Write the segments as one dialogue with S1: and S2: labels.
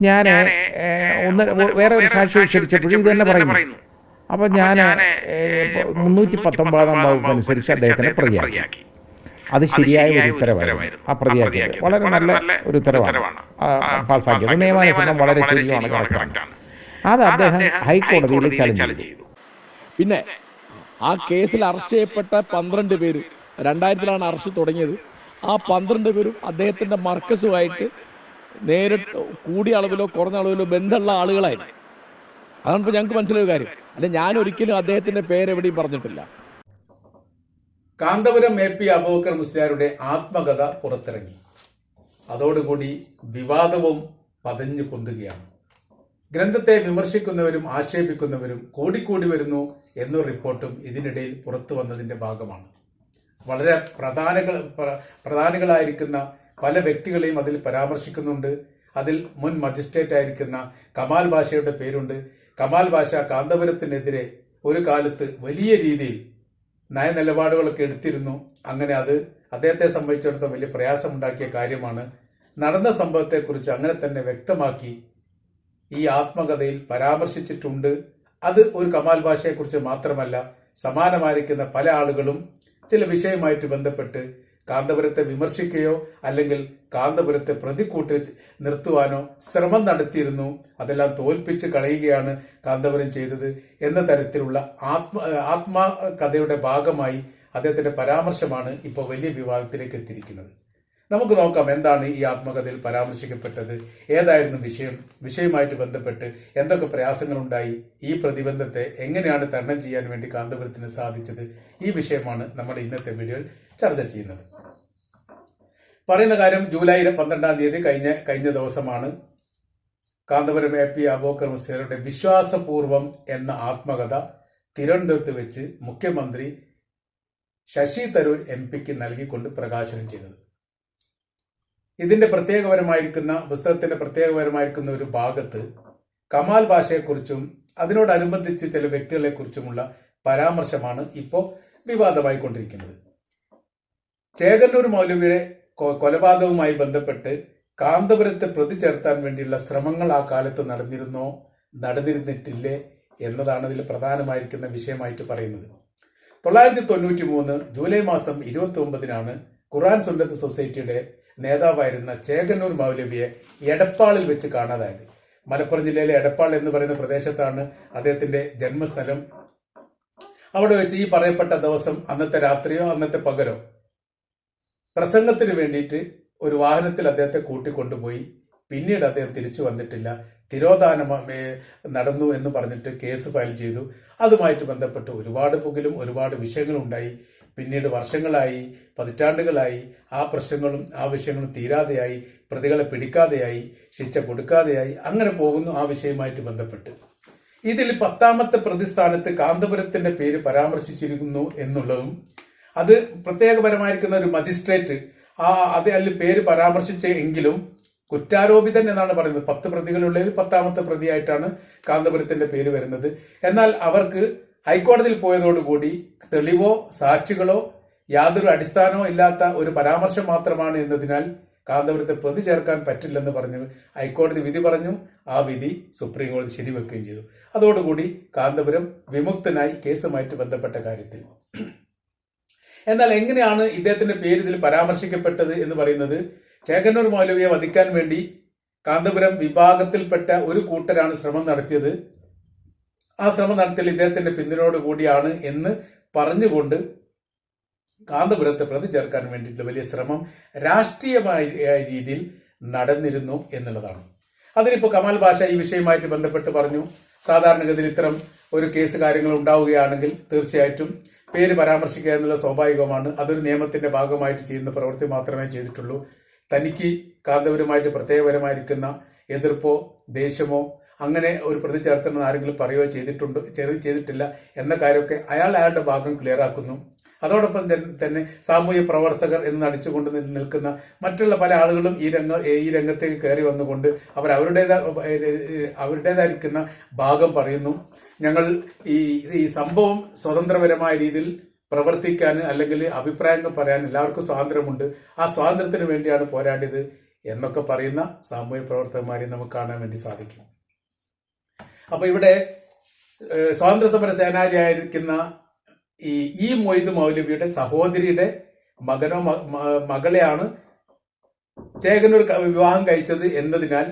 S1: ഞാൻ ഒന്ന് വേറെ ഒരു സാക്ഷി ഉച്ചരിച്ചപ്പോഴും ഇത് തന്നെ പറയുന്നു. അപ്പൊ ഞാൻ മുന്നൂറ്റി പത്തൊമ്പതാം വകുപ്പ് അനുസരിച്ച് അദ്ദേഹത്തിനെ പ്രതിയാക്കി. അത് ശരിയായ ഒരു ഉത്തരവായിരുന്നു. ആ പ്രതിയാക്കിയത്. വളരെ നല്ല ഒരു ഉത്തരവാണ്. ആ, പാസ്സാക്കിയത് നിയമാനുസരണം വളരെ ശരിയാണ് കറക്റ്റാണ് അത് അദ്ദേഹം ഹൈക്കോടതിയിൽ ചലഞ്ച് ചെയ്തു.
S2: പിന്നെ ആ കേസിൽ അറസ്റ്റ് ചെയ്യപ്പെട്ട പന്ത്രണ്ട് പേര് രണ്ടായിരത്തിലാണ് അറസ്റ്റ് തുടങ്ങിയത്. ആ പന്ത്രണ്ട് പേരും അദ്ദേഹത്തിന്റെ മർക്കസുമായിട്ട് നേരിട്ട് കൂടിയ അളവിലോ കുറഞ്ഞ അളവിലോ ബന്ധമുള്ള ആളുകളായിരുന്നു. അതാണ് ഇപ്പോൾ ഞങ്ങൾക്ക് മനസ്സിലായ കാര്യം. അല്ല ഞാൻ ഒരിക്കലും അദ്ദേഹത്തിന്റെ പേര് എവിടെയും പറഞ്ഞിട്ടില്ല.
S3: കാന്തപുരം എ പി അബൂബക്കർ മുസ്ലിയാരുടെ ആത്മകഥ പുറത്തിറങ്ങി. അതോടുകൂടി വിവാദവും പതഞ്ഞു പൊന്തുകയാണ്. ഗ്രന്ഥത്തെ വിമർശിക്കുന്നവരും ആക്ഷേപിക്കുന്നവരും കൂടിക്കൂടി വരുന്നു എന്നൊരു റിപ്പോർട്ടും ഇതിനിടയിൽ പുറത്തു വന്നതിന്റെ ഭാഗമാണ്. വളരെ പ്രധാന പ്ര- പ്രധാനികളായിരിക്കുന്ന പല വ്യക്തികളെയും അതിൽ പരാമർശിക്കുന്നുണ്ട്. അതിൽ മുൻ മജിസ്ട്രേറ്റ് ആയിരിക്കുന്ന കമാൽ ബാഷയുടെ പേരുണ്ട്. കമാൽ ബാഷ കാന്തപുരത്തിനെതിരെ ഒരു കാലത്ത് വലിയ രീതിയിൽ നയനിലപാടുകളൊക്കെ എടുത്തിരുന്നു. അങ്ങനെ അത് അദ്ദേഹത്തെ സംബന്ധിച്ചിടത്തോളം വലിയ പ്രയാസമുണ്ടാക്കിയ കാര്യമാണ്. നടന്ന സംഭവത്തെക്കുറിച്ച് അങ്ങനെ തന്നെ വ്യക്തമാക്കി ഈ ആത്മകഥയിൽ പരാമർശിച്ചിട്ടുണ്ട്. അത് ഒരു കമാൽ ഭാഷയെക്കുറിച്ച് മാത്രമല്ല സമാനമായിരിക്കുന്ന പല ആളുകളും ചില വിഷയവുമായിട്ട് ബന്ധപ്പെട്ട് കാന്തപുരത്തെ വിമർശിക്കുകയോ അല്ലെങ്കിൽ കാന്തപുരത്തെ പ്രതിക്കൂട്ടി നിർത്തുവാനോ ശ്രമം നടത്തിയിരുന്നു. അതെല്ലാം തോൽപ്പിച്ച് കളയുകയാണ് കാന്തപുരം ചെയ്തത് എന്ന തരത്തിലുള്ള ആത്മ ആത്മകഥയുടെ ഭാഗമായി അദ്ദേഹത്തിന്റെ പരാമർശമാണ് ഇപ്പോൾ വലിയ വിവാദത്തിലേക്ക് എത്തിയിരിക്കുന്നത്. നമുക്ക് നോക്കാം എന്താണ് ഈ ആത്മകഥയിൽ പരാമർശിക്കപ്പെട്ടത് ഏതായിരുന്നു വിഷയം വിഷയവുമായിട്ട് ബന്ധപ്പെട്ട് എന്തൊക്കെ പ്രയാസങ്ങളുണ്ടായി ഈ പ്രതിബന്ധത്തെ എങ്ങനെയാണ് തരണം ചെയ്യാൻ വേണ്ടി കാന്തപുരത്തിന് സാധിച്ചത്? ഈ വിഷയമാണ് നമ്മൾ ഇന്നത്തെ വീഡിയോയിൽ ചർച്ച ചെയ്യുന്നത്. പറയുന്ന കാര്യം ജൂലൈ പന്ത്രണ്ടാം തീയതി കഴിഞ്ഞ കഴിഞ്ഞ ദിവസമാണ്. കാന്തപുരം എ പി അബോക്കർ മുസ്ലിയുടെ വിശ്വാസപൂർവം എന്ന ആത്മകഥ തിരുവനന്തപുരത്ത് വെച്ച് മുഖ്യമന്ത്രി ശശി തരൂർ എം പിക്ക് നൽകിക്കൊണ്ട് പ്രകാശനം ചെയ്തത്. ഇതിന്റെ പ്രത്യേകപരമായിരിക്കുന്ന പുസ്തകത്തിന്റെ പ്രത്യേകപരമായിരിക്കുന്ന ഒരു ഭാഗത്ത് കമാൽ ഭാഷയെക്കുറിച്ചും അതിനോടനുബന്ധിച്ച് ചില വ്യക്തികളെക്കുറിച്ചുമുള്ള പരാമർശമാണ് ഇപ്പോൾ വിവാദമായിക്കൊണ്ടിരിക്കുന്നത്. ചേകന്നൂർ മൗലവിയുടെ കൊലപാതകവുമായി ബന്ധപ്പെട്ട് കാന്തപുരത്തെ പ്രതി ചേർത്താൻ വേണ്ടിയുള്ള ശ്രമങ്ങൾ ആ കാലത്ത് നടന്നിരുന്നോ നടന്നിരുന്നിട്ടില്ലേ എന്നതാണ് ഇതിൽ പ്രധാനമായിരിക്കുന്ന വിഷയമായിട്ട് പറയുന്നത്. തൊള്ളായിരത്തി തൊണ്ണൂറ്റി മൂന്ന് ജൂലൈ മാസം ഇരുപത്തി ഒമ്പതിനാണ് ഖുറാൻ സുന്നത്ത് സൊസൈറ്റിയുടെ നേതാവായിരുന്ന ചേകന്നൂർ മൗലവിയെ എടപ്പാളിൽ വെച്ച് കാണാതായത്. മലപ്പുറം ജില്ലയിലെ എടപ്പാൾ എന്ന് പറയുന്ന പ്രദേശത്താണ് അദ്ദേഹത്തിന്റെ ജന്മസ്ഥലം. അവിടെ വെച്ച് ഈ പറയപ്പെട്ട ദിവസം അന്നത്തെ രാത്രിയോ അന്നത്തെ പകലോ പ്രസംഗത്തിന് വേണ്ടിയിട്ട് ഒരു വാഹനത്തിൽ അദ്ദേഹത്തെ കൂട്ടിക്കൊണ്ടുപോയി. പിന്നീട് അദ്ദേഹം തിരിച്ചു വന്നിട്ടില്ല. തിരോധാനം നടന്നു എന്ന് പറഞ്ഞിട്ട് കേസ് ഫയൽ ചെയ്തു. അതുമായിട്ട് ബന്ധപ്പെട്ട് ഒരുപാട് പുകിലും ഒരുപാട് വിഷയങ്ങളും ഉണ്ടായി പിന്നീട് വർഷങ്ങളായി പതിറ്റാണ്ടുകളായി ആ പ്രശ്നങ്ങളും ആ വിഷയങ്ങളും തീരാതെയായി പ്രതികളെ പിടിക്കാതെയായി ശിക്ഷ കൊടുക്കാതെയായി അങ്ങനെ പോകുന്നു ആ വിഷയമായിട്ട് ബന്ധപ്പെട്ട്. ഇതിൽ പത്താമത്തെ പ്രതിസ്ഥാനത്ത് കാന്തപുരത്തിന്റെ പേര് പരാമർശിച്ചിരിക്കുന്നു എന്നുള്ളതും അത് പ്രത്യേകപരമായിരിക്കുന്ന ഒരു മജിസ്ട്രേറ്റ് ആ അത് അതിൽ പേര് പരാമർശിച്ച എങ്കിലും കുറ്റാരോപിതൻ എന്നാണ് പറയുന്നത്. പത്ത് പ്രതികളുള്ളതിൽ പത്താമത്തെ പ്രതിയായിട്ടാണ് കാന്തപുരത്തിന്റെ പേര് വരുന്നത്. എന്നാൽ അവർക്ക് ഹൈക്കോടതിയിൽ പോയതോടുകൂടി തെളിവോ സാക്ഷികളോ യാതൊരു അടിസ്ഥാനമോ ഇല്ലാത്ത ഒരു പരാമർശം മാത്രമാണ് എന്നതിനാൽ കാന്തപുരത്തെ പ്രതി ചേർക്കാൻ പറ്റില്ലെന്ന് പറഞ്ഞു ഹൈക്കോടതി വിധി പറഞ്ഞു. ആ വിധി സുപ്രീം കോടതി ശരിവെക്കുകയും ചെയ്തു. അതോടുകൂടി കാന്തപുരം വിമുക്തനായി കേസുമായിട്ട് ബന്ധപ്പെട്ട കാര്യത്തിൽ. എന്നാൽ എങ്ങനെയാണ് ഇദ്ദേഹത്തിന്റെ പേര് ഇതിൽ പരാമർശിക്കപ്പെട്ടത് എന്ന് പറയുന്നത്? ചേകന്നൂർ മൗലവിയെ വധിക്കാൻ വേണ്ടി കാന്തപുരം വിഭാഗത്തിൽപ്പെട്ട ഒരു കൂട്ടരാണ് ശ്രമം നടത്തിയത്. ആ ശ്രമം നടത്തിയാൽ ഇദ്ദേഹത്തിന്റെ പിന്തുണയോട് കൂടിയാണ് എന്ന് പറഞ്ഞുകൊണ്ട് കാന്തപുരത്തെ പ്രതി ചേർക്കാൻ വേണ്ടിയിട്ടുള്ള വലിയ ശ്രമം രാഷ്ട്രീയമായ രീതിയിൽ നടന്നിരുന്നു എന്നുള്ളതാണ്. അതിനിപ്പോൾ കമാൽ ഭാഷ ഈ വിഷയവുമായിട്ട് ബന്ധപ്പെട്ട് പറഞ്ഞു. സാധാരണഗതിയിൽ ഇത്തരം ഒരു കേസ് കാര്യങ്ങൾ ഉണ്ടാവുകയാണെങ്കിൽ തീർച്ചയായിട്ടും പേര് പരാമർശിക്കുക എന്നുള്ള സ്വാഭാവികമാണ്. അതൊരു നിയമത്തിന്റെ ഭാഗമായിട്ട് ചെയ്യുന്ന പ്രവൃത്തി മാത്രമേ ചെയ്തിട്ടുള്ളൂ. തനിക്ക് കാന്തപുരമായിട്ട് പ്രത്യേകപരമായിരിക്കുന്ന എതിർപ്പോ ദേഷ്യമോ അങ്ങനെ ഒരു പ്രതി ചേർത്തണമെന്ന് ആരെങ്കിലും പറയുകയോ ചെയ്തിട്ടുണ്ട് ചെയ്തി- ചെയ്തിട്ടില്ല എന്ന കാര്യമൊക്കെ അയാൾ അയാളുടെ ഭാഗം ക്ലിയർ ആക്കുന്നു. അതോടൊപ്പം തന്നെ സാമൂഹ്യ പ്രവർത്തകർ എന്ന് നടിച്ചുകൊണ്ട് നിൽക്കുന്ന മറ്റുള്ള പല ആളുകളും ഈ രംഗ ഈ രംഗത്തേക്ക് കയറി വന്നുകൊണ്ട് അവർ അവരുടേതാ അവരുടേതായിരിക്കുന്ന ഭാഗം പറയുന്നു. ഞങ്ങൾ ഈ ഈ സംഭവം സ്വതന്ത്രപരമായ രീതിയിൽ പ്രവർത്തിക്കാൻ അല്ലെങ്കിൽ അഭിപ്രായങ്ങൾ പറയാൻ എല്ലാവർക്കും സ്വാതന്ത്ര്യമുണ്ട്. ആ സ്വാതന്ത്ര്യത്തിന് വേണ്ടിയാണ് പോരാടിയത് എന്നൊക്കെ പറയുന്ന സാമൂഹ്യ പ്രവർത്തകന്മാരെ നമുക്ക് കാണാൻ വേണ്ടി സാധിക്കും. അപ്പൊ ഇവിടെ സ്വാതന്ത്ര്യസമര സ്വാതന്ത്ര്യ സമര സേനാനിയായിരിക്കുന്ന ഈ ഈ മൊയ്ത് മൗലവിയുടെ സഹോദരിയുടെ മകനോ മകളെയാണ് ചേകനൂർ വിവാഹം കഴിച്ചത് എന്നതിനാൽ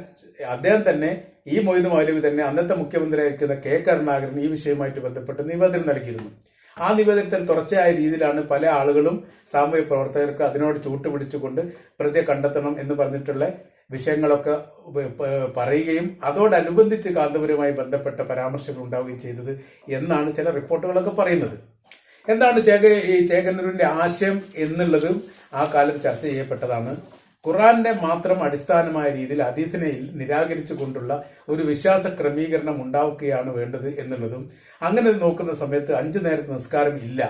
S3: അദ്ദേഹം തന്നെ ഈ മൊയ്ത് മൗലവി തന്നെ അന്നത്തെ മുഖ്യമന്ത്രിയായിരിക്കുന്ന കെ കരുണാകരൻ ഈ വിഷയവുമായിട്ട് ബന്ധപ്പെട്ട് നിവേദനം നൽകിയിരുന്നു. ആ നിവേദനത്തിൽ തുടർച്ചയായ രീതിയിലാണ് പല ആളുകളും സാമൂഹ്യ പ്രവർത്തകർക്ക് അതിനോട് ചൂട്ടുപിടിച്ചുകൊണ്ട് പ്രതിയെ കണ്ടെത്തണം എന്ന് പറഞ്ഞിട്ടുള്ള വിഷയങ്ങളൊക്കെ പറയുകയും അതോടനുബന്ധിച്ച് കാന്തപുരവുമായി ബന്ധപ്പെട്ട പരാമർശങ്ങൾ ഉണ്ടാവുകയും ചെയ്തത് എന്നാണ് ചില റിപ്പോർട്ടുകളൊക്കെ പറയുന്നത്. എന്താണ് ചേക ഈ ചേകന്നൂരിന്റെ ആശയം എന്നുള്ളതും ആ കാലത്ത് ചർച്ച ചെയ്യപ്പെട്ടതാണ്. ഖുറാന്റെ മാത്രം അടിസ്ഥാനമായ രീതിയിൽ അതീതിനെ നിരാകരിച്ചു കൊണ്ടുള്ള ഒരു വിശ്വാസ ക്രമീകരണം ഉണ്ടാവുകയാണ് വേണ്ടത് എന്നുള്ളതും അങ്ങനെ നോക്കുന്ന സമയത്ത് അഞ്ചു നേരത്തെ നിസ്കാരം ഇല്ല.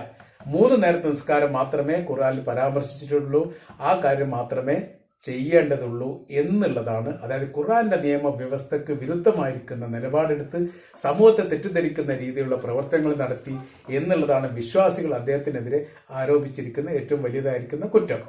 S3: മൂന്ന് നേരത്തെ നിസ്കാരം മാത്രമേ ഖുറാനിൽ പരാമർശിച്ചിട്ടുള്ളൂ. ആ കാര്യം മാത്രമേ ചെയ്യേണ്ടതുള്ളൂ എന്നുള്ളതാണ്. അതായത് ഖുറാന്റെ നിയമവ്യവസ്ഥക്ക് വിരുദ്ധമായിരിക്കുന്ന നിലപാടെടുത്ത് സമൂഹത്തെ തെറ്റിദ്ധരിക്കുന്ന രീതിയിലുള്ള പ്രവർത്തനങ്ങൾ നടത്തി എന്നുള്ളതാണ് വിശ്വാസികൾ അദ്ദേഹത്തിനെതിരെ ആരോപിച്ചിരിക്കുന്ന ഏറ്റവും വലിയതായിരിക്കുന്ന കുറ്റം.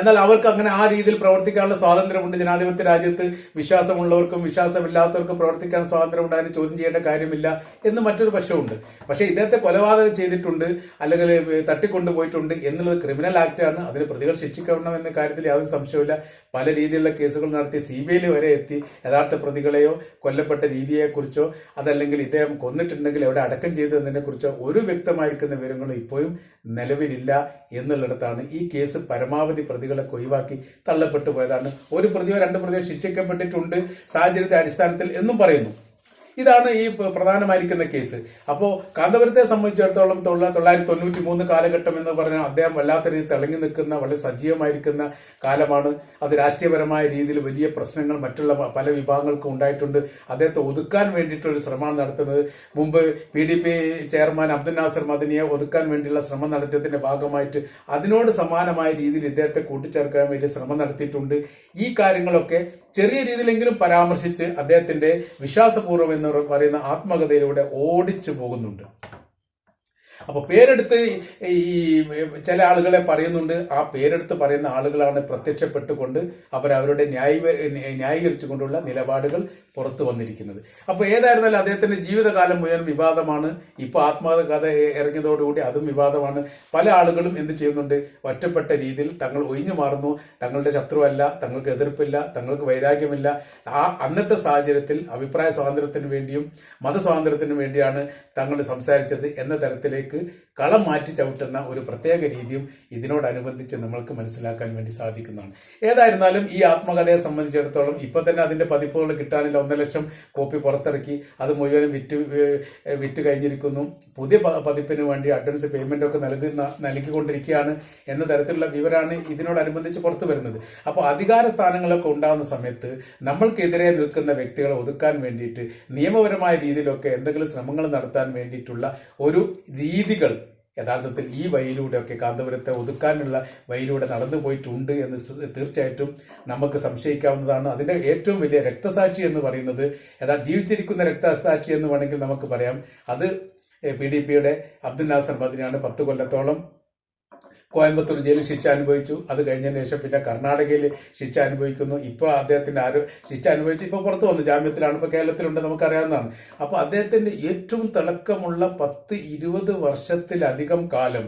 S3: എന്നാൽ അവർക്ക് അങ്ങനെ ആ രീതിയിൽ പ്രവർത്തിക്കാനുള്ള സ്വാതന്ത്ര്യമുണ്ട്. ജനാധിപത്യ രാജ്യത്ത് വിശ്വാസമുള്ളവർക്കും വിശ്വാസമില്ലാത്തവർക്കും പ്രവർത്തിക്കാൻ സ്വാതന്ത്ര്യമുണ്ട്. അതിന് ചോദ്യം ചെയ്യേണ്ട കാര്യമില്ല എന്ന് മറ്റൊരു പക്ഷമുണ്ട് പക്ഷേ ഇദ്ദേഹത്തെ കൊലപാതകം ചെയ്തിട്ടുണ്ട് അല്ലെങ്കിൽ തട്ടിക്കൊണ്ടുപോയിട്ടുണ്ട് എന്നുള്ളത് ക്രിമിനൽ ആക്ടാണ് അതിന് പ്രതികൾ ശിക്ഷിക്കണം എന്ന കാര്യത്തിൽ യാതൊരു സംശയമില്ല പല രീതിയിലുള്ള കേസുകൾ നടത്തി സി ബി ഐയിൽ വരെ എത്തി. യഥാർത്ഥ പ്രതികളെയോ കൊല്ലപ്പെട്ട രീതിയെക്കുറിച്ചോ അതല്ലെങ്കിൽ ഇദ്ദേഹം കൊന്നിട്ടുണ്ടെങ്കിൽ എവിടെ അടക്കം ചെയ്തതിനെ കുറിച്ചോ ഒരു വ്യക്തമായിരിക്കുന്ന വിവരങ്ങളും ഇപ്പോഴും നിലവിലില്ല എന്നുള്ളിടത്താണ് ഈ കേസ് പരമാവധി പ്രതികളെ ഒഴിവാക്കി തള്ളപ്പെട്ടു പോയതാണ്. ഒരു പ്രതിയോ രണ്ട് പ്രതിയോ ശിക്ഷിക്കപ്പെട്ടിട്ടുണ്ട്. സാഹചര്യത്തെ അടിസ്ഥാനത്തിൽ എന്നും പറയുന്നു. ഇതാണ് ഈ പ്രധാനമായിരിക്കുന്ന കേസ്. അപ്പോൾ കാന്തപുരത്തെ സംബന്ധിച്ചിടത്തോളം തൊള്ള തൊള്ളായിരത്തി തൊണ്ണൂറ്റി മൂന്ന് കാലഘട്ടം എന്ന് പറഞ്ഞാൽ അദ്ദേഹം വല്ലാത്ത രീതിയിൽ തിളങ്ങി നിൽക്കുന്ന വളരെ സജീവമായിരിക്കുന്ന കാലമാണ്. അത് രാഷ്ട്രീയപരമായ രീതിയിൽ വലിയ പ്രശ്നങ്ങൾ മറ്റുള്ള പല വിഭാഗങ്ങൾക്കും ഉണ്ടായിട്ടുണ്ട്. അദ്ദേഹത്തെ ഒതുക്കാൻ വേണ്ടിയിട്ടൊരു ശ്രമമാണ് നടത്തുന്നത്. മുമ്പ് P D P chairman Abdul Nasser മദനിയെ ഒതുക്കാൻ വേണ്ടിയുള്ള ശ്രമം നടത്തിയതിന്റെ ഭാഗമായിട്ട് അതിനോട് സമാനമായ രീതിയിൽ ഇദ്ദേഹത്തെ കൂട്ടിച്ചേർക്കാൻ വേണ്ടി ശ്രമം നടത്തിയിട്ടുണ്ട്. ഈ കാര്യങ്ങളൊക്കെ ചെറിയ രീതിയിലെങ്കിലും പരാമർശിച്ച് അദ്ദേഹത്തിന്റെ വിശ്വാസപൂർവം എന്ന് പറയുന്ന ആത്മകഥയിലൂടെ ഓടിച്ചു പോകുന്നുണ്ട്. അപ്പൊ പേരെടുത്ത് ഈ ചില ആളുകളെ പറയുന്നുണ്ട് ആ പേരെടുത്ത് പറയുന്ന ആളുകളാണ് പ്രത്യക്ഷപ്പെട്ടുകൊണ്ട് അവരവരുടെ ന്യായീകരിച്ചുകൊണ്ടുള്ള നിലപാടുകൾ പുറത്തു വന്നിരിക്കുന്നത്. അപ്പോൾ ഏതായിരുന്നാലും അദ്ദേഹത്തിന്റെ ജീവിതകാലം മുഴുവൻ വിവാദമാണ്. ഇപ്പൊ ആത്മകഥ ഇറങ്ങിയതോടുകൂടി അതും വിവാദമാണ്. പല ആളുകളും എന്ത് ചെയ്യുന്നുണ്ട്? ഒറ്റപ്പെട്ട രീതിയിൽ തങ്ങൾ ഒഴിഞ്ഞു മാറുന്നു. തങ്ങളുടെ ശത്രുവല്ല തങ്ങൾക്ക് എതിർപ്പില്ല തങ്ങൾക്ക് വൈരാഗ്യമില്ല. ആ അന്നത്തെ സാഹചര്യത്തിൽ അഭിപ്രായ സ്വാതന്ത്ര്യത്തിന് വേണ്ടിയും മതസ്വാതന്ത്ര്യത്തിനു വേണ്ടിയാണ് തങ്ങൾ സംസാരിച്ചത് എന്ന തരത്തിലേക്ക് കളം മാറ്റി ചവിട്ടുന്ന ഒരു പ്രത്യേക രീതിയും ഇതിനോടനുബന്ധിച്ച് നമ്മൾക്ക് മനസ്സിലാക്കാൻ വേണ്ടി സാധിക്കുന്നതാണ്. ഏതായിരുന്നാലും ഈ ആത്മകഥയെ സംബന്ധിച്ചിടത്തോളം ഇപ്പം തന്നെ അതിന്റെ പതിപ്പുകൾ കിട്ടാനില്ല. ഒന്നര ലക്ഷം കോപ്പി പുറത്തിറക്കി അത് മുഴുവനും വിറ്റ് വിറ്റ് കഴിഞ്ഞിരിക്കുന്നു. പുതിയ പതിപ്പിന് വേണ്ടി അഡ്വാൻസ് പേയ്മെന്റ് ഒക്കെ നൽകുന്ന നൽകിക്കൊണ്ടിരിക്കുകയാണ് എന്ന തരത്തിലുള്ള വിവരമാണ് ഇതിനോടനുബന്ധിച്ച് പുറത്തു വരുന്നത്. അപ്പോൾ അധികാര സ്ഥാനങ്ങളൊക്കെ ഉണ്ടാകുന്ന സമയത്ത് നമ്മൾക്കെതിരെ നിൽക്കുന്ന വ്യക്തികളെ ഒതുക്കാൻ വേണ്ടിയിട്ട് നിയമപരമായ രീതിയിലൊക്കെ എന്തെങ്കിലും ശ്രമങ്ങൾ നടത്താൻ വേണ്ടിയിട്ടുള്ള ഒരു രീതികൾ യഥാർത്ഥത്തിൽ ഈ വഴിയിലൂടെയൊക്കെ കാന്തപുരത്തെ ഒതുക്കാനുള്ള വഴിയിലൂടെ നടന്നു പോയിട്ടുണ്ട് എന്ന് തീർച്ചയായിട്ടും നമുക്ക് സംശയിക്കാവുന്നതാണ്. അതിന്റെ ഏറ്റവും വലിയ രക്തസാക്ഷി എന്ന് പറയുന്നത് യഥാ ജീവിച്ചിരിക്കുന്ന രക്തസാക്ഷി എന്ന് വേണമെങ്കിൽ നമുക്ക് പറയാം. അത് പി ഡി പിയുടെ അബ്ദുൽ നാസർ ബദ്രിയാണ് പത്ത് കൊല്ലത്തോളം കോയമ്പത്തൂർ ജയിലിൽ ശിക്ഷ അനുഭവിച്ചു. അത് കഴിഞ്ഞതിന് ശേഷം പിന്നെ കർണാടകയിൽ ശിക്ഷ അനുഭവിക്കുന്നു. ഇപ്പോൾ അദ്ദേഹത്തിന്റെ ആരോ ശിക്ഷ അനുഭവിച്ചു ഇപ്പോൾ പുറത്തു വന്നു. ജാമ്യത്തിലാണ്. ഇപ്പോൾ കേരളത്തിലുണ്ട് നമുക്കറിയാവുന്നതാണ്. അപ്പോൾ അദ്ദേഹത്തിന്റെ ഏറ്റവും തിളക്കമുള്ള പത്ത് ഇരുപത് വർഷത്തിലധികം കാലം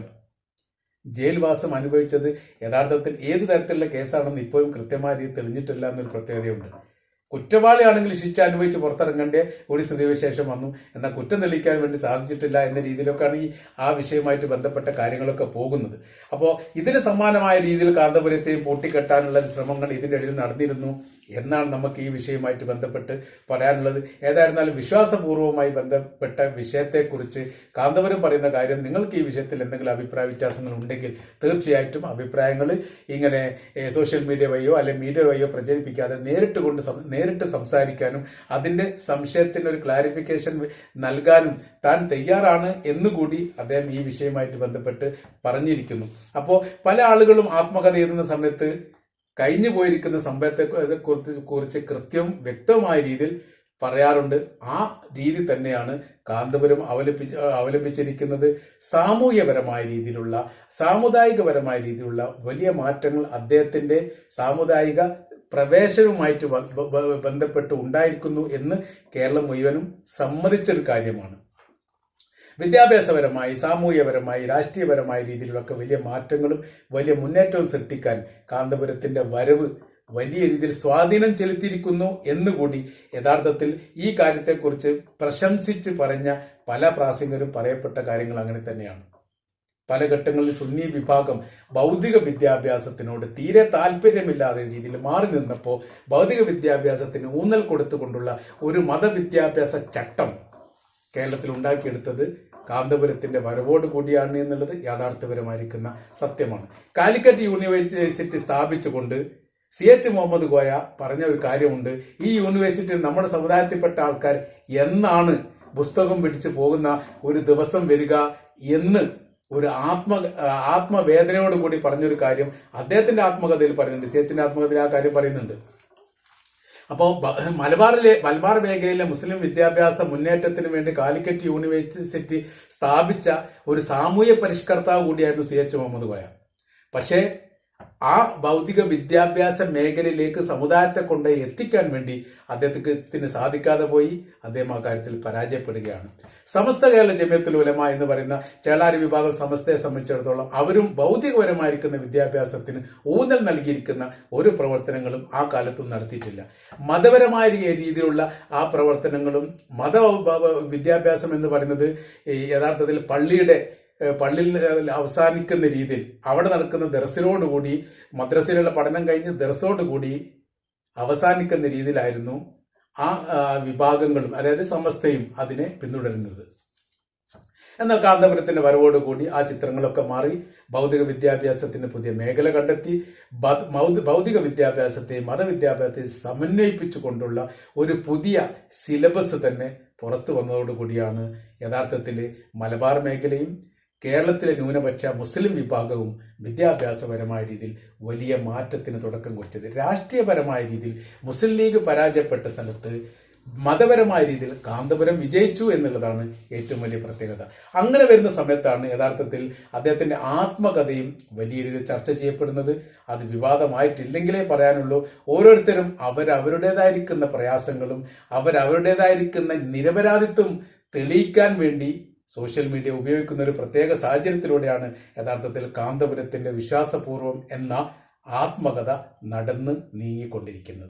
S3: ജയിൽവാസം അനുഭവിച്ചത് യഥാർത്ഥത്തിൽ ഏത് തരത്തിലുള്ള കേസാണെന്ന് ഇപ്പോഴും കൃത്യമായ രീതിയിൽ തെളിഞ്ഞിട്ടില്ല എന്നൊരു പ്രത്യേകതയുണ്ട്. കുറ്റവാളിയാണെങ്കിൽ ശിക്ഷ അനുഭവിച്ച് പുറത്തിറങ്ങേണ്ട കൂടി സ്ഥിതിവിശേഷം വന്നു. എന്നാൽ കുറ്റം തെളിയിക്കാൻ വേണ്ടി സാധിച്ചിട്ടില്ല എന്ന രീതിയിലൊക്കെയാണ് ഈ ആ വിഷയവുമായിട്ട് ബന്ധപ്പെട്ട കാര്യങ്ങളൊക്കെ പോകുന്നത്. അപ്പോൾ ഇതിന് സമാനമായ രീതിയിൽ കാന്തപുരത്തെയും പൂട്ടിക്കെട്ടാനുള്ള ശ്രമങ്ങൾ ഇതിന്റെ ഇടയിൽ നടന്നിരുന്നു. എന്നാണ് നമുക്ക് ഈ വിഷയവുമായിട്ട് ബന്ധപ്പെട്ട് പറയാനുള്ളത്. ഏതായിരുന്നാലും വിശ്വാസപൂർവമായി ബന്ധപ്പെട്ട വിഷയത്തെക്കുറിച്ച് കാന്തപുരം പറയുന്ന കാര്യം നിങ്ങൾക്ക് ഈ വിഷയത്തിൽ എന്തെങ്കിലും അഭിപ്രായ വ്യത്യാസങ്ങൾ ഉണ്ടെങ്കിൽ തീർച്ചയായിട്ടും അഭിപ്രായങ്ങൾ ഇങ്ങനെ സോഷ്യൽ മീഡിയ വഴിയോ അല്ലെങ്കിൽ മീഡിയ വഴിയോ പ്രചരിപ്പിക്കാതെ നേരിട്ട് കൊണ്ട് നേരിട്ട് സംസാരിക്കാനും അതിന്റെ സംശയത്തിന് ഒരു ക്ലാരിഫിക്കേഷൻ നൽകാനും താൻ തയ്യാറാണ് എന്നുകൂടി അദ്ദേഹം ഈ വിഷയവുമായിട്ട് ബന്ധപ്പെട്ട് പറഞ്ഞിരിക്കുന്നു. അപ്പോൾ പല ആളുകളും ആത്മകഥ എഴുതുന്ന സമയത്ത് കഴിഞ്ഞു പോയിരിക്കുന്ന സംഭവത്തെ കുറിച്ച് കുറിച്ച് കൃത്യം വ്യക്തമായ രീതിയിൽ പറയാറുണ്ട്. ആ രീതി തന്നെയാണ് കാന്തപുരം അവലംബിച്ച് അവലംബിച്ചിരിക്കുന്നത്. സാമൂഹ്യപരമായ രീതിയിലുള്ള സാമുദായികപരമായ രീതിയിലുള്ള വലിയ മാറ്റങ്ങൾ അദ്ദേഹത്തിന്റെ സാമുദായിക പ്രവേശനവുമായിട്ട് ബന്ധപ്പെട്ട് ഉണ്ടായിരിക്കുന്നു എന്ന് കേരളം മുഴുവനും സമ്മതിച്ചൊരു കാര്യമാണ്. വിദ്യാഭ്യാസപരമായി സാമൂഹ്യപരമായി രാഷ്ട്രീയപരമായ രീതിയിലൊക്കെ വലിയ മാറ്റങ്ങളും വലിയ മുന്നേറ്റവും സൃഷ്ടിക്കാൻ കാന്തപുരത്തിന്റെ വരവ് വലിയ രീതിയിൽ സ്വാധീനം ചെലുത്തിയിരിക്കുന്നു എന്നുകൂടി യഥാർത്ഥത്തിൽ ഈ കാര്യത്തെക്കുറിച്ച് പ്രശംസിച്ച് പറഞ്ഞ പല പ്രാസംഗരും പറയപ്പെട്ട കാര്യങ്ങൾ അങ്ങനെ തന്നെയാണ്. പല ഘട്ടങ്ങളിൽ സുന്നി വിഭാഗം ഭൗതിക വിദ്യാഭ്യാസത്തിനോട് തീരെ താല്പര്യമില്ലാതെ രീതിയിൽ മാറി നിന്നപ്പോൾ ഭൗതിക വിദ്യാഭ്യാസത്തിന് ഊന്നൽ കൊടുത്തുകൊണ്ടുള്ള ഒരു മതവിദ്യാഭ്യാസ ചട്ടം കേരളത്തിൽ ഉണ്ടാക്കിയെടുത്തത് കാന്തപുരത്തിന്റെ വരവോട് കൂടിയാണ് എന്നുള്ളത് യാഥാർത്ഥ്യപരമായിരിക്കുന്ന സത്യമാണ്. കാലിക്കറ്റ് യൂണിവേഴ്സിറ്റി സ്ഥാപിച്ചുകൊണ്ട് സി എച്ച് മുഹമ്മദ് ഗോയ പറഞ്ഞ ഒരു കാര്യമുണ്ട്. ഈ യൂണിവേഴ്സിറ്റിയിൽ നമ്മുടെ സമുദായത്തിൽപ്പെട്ട ആൾക്കാർ എന്നാണ് പുസ്തകം പിടിച്ചു പോകുന്ന ഒരു ദിവസം വരിക എന്ന് ഒരു ആത്മ ആത്മവേദനയോടുകൂടി പറഞ്ഞൊരു കാര്യം അദ്ദേഹത്തിന്റെ ആത്മകഥയിൽ പറയുന്നുണ്ട്. സി എച്ചിന്റെ ആത്മകഥയിൽ ആ കാര്യം പറയുന്നുണ്ട്. അപ്പോൾ മലബാറിലെ മലബാർ മേഖലയിലെ മുസ്ലിം വിദ്യാഭ്യാസ മുന്നേറ്റത്തിന് വേണ്ടി കാലിക്കറ്റ് യൂണിവേഴ്സിറ്റി സ്ഥാപിച്ച ഒരു സാമൂഹ്യ പരിഷ്കർത്താവ് കൂടിയായിരുന്നു സി എച്ച് മുഹമ്മദ് കോയ. പക്ഷേ ആ ഭൗതിക വിദ്യാഭ്യാസ മേഖലയിലേക്ക് സമുദായത്തെ കൊണ്ട് എത്തിക്കാൻ വേണ്ടി അദ്ദേഹത്തിന് സാധിക്കാതെ പോയി. അദ്ദേഹം ആ കാര്യത്തിൽ പരാജയപ്പെടുകയാണ്. സമസ്ത കേരള ജമിയത്തുൽ ഉലമ എന്ന് പറയുന്ന ചേളാരി വിഭാഗം സമസ്തയെ സംബന്ധിച്ചിടത്തോളം അവരും ഭൗതികപരമായിരിക്കുന്ന വിദ്യാഭ്യാസത്തിന് ഊന്നൽ നൽകിയിരിക്കുന്ന ഒരു പ്രവർത്തനങ്ങളും ആ കാലത്തും നടത്തിയിട്ടില്ല. മതപരമായ രീതിയിലുള്ള ആ പ്രവർത്തനങ്ങളും മത വിദ്യാഭ്യാസം എന്ന് പറയുന്നത് യഥാർത്ഥത്തിൽ പള്ളിയുടെ പള്ളിയിൽ അവസാനിക്കുന്ന രീതിയിൽ അവിടെ നടക്കുന്ന ദർസിനോടുകൂടി മദ്രസയിലുള്ള പഠനം കഴിഞ്ഞ് ദർസോടുകൂടി അവസാനിക്കുന്ന രീതിയിലായിരുന്നു ആ വിഭാഗങ്ങളും അതായത് സമസ്തയും അതിനെ പിന്തുടരുന്നത്. എന്നാൽ കാന്തപുരത്തിന്റെ വരവോടുകൂടി ആ ചിത്രങ്ങളൊക്കെ മാറി ഭൗതിക വിദ്യാഭ്യാസത്തിന് പുതിയ മേഖല കണ്ടെത്തി ഭൗതിക വിദ്യാഭ്യാസത്തെ മതവിദ്യാഭ്യാസത്തെ സമന്വയിപ്പിച്ചുകൊണ്ടുള്ള ഒരു പുതിയ സിലബസ് തന്നെ പുറത്തു വന്നതോടുകൂടിയാണ് യഥാർത്ഥത്തിൽ മലബാർ മേഖലയും കേരളത്തിലെ ന്യൂനപക്ഷ മുസ്ലിം വിഭാഗവും വിദ്യാഭ്യാസപരമായ രീതിയിൽ വലിയ മാറ്റത്തിന് തുടക്കം കുറിച്ചത്. രാഷ്ട്രീയപരമായ രീതിയിൽ മുസ്ലിം ലീഗ് പരാജയപ്പെട്ട സ്ഥലത്ത് മതപരമായ രീതിയിൽ കാന്തപുരം വിജയിച്ചു എന്നുള്ളതാണ് ഏറ്റവും വലിയ പ്രത്യേകത. അങ്ങനെ വരുന്ന സമയത്താണ് യഥാർത്ഥത്തിൽ അദ്ദേഹത്തിന്റെ ആത്മകഥയും വലിയ രീതിയിൽ ചർച്ച ചെയ്യപ്പെടുന്നത്. അത് വിവാദമായിട്ടില്ലെങ്കിലേ പറയാനുള്ളൂ. ഓരോരുത്തരും അവരവരുടേതായിരിക്കുന്ന പ്രയാസങ്ങളും അവരവരുടേതായിരിക്കുന്ന നിരപരാധിത്വം തെളിയിക്കാൻ വേണ്ടി സോഷ്യൽ മീഡിയ ഉപയോഗിക്കുന്ന ഒരു പ്രത്യേക സാഹചര്യത്തിലൂടെയാണ് യഥാർത്ഥത്തിൽ കാന്തപുരത്തിന്റെ വിശ്വാസപൂർവം എന്ന ആത്മകഥ നടന്ന് നീങ്ങിക്കൊണ്ടിരിക്കുന്നത്.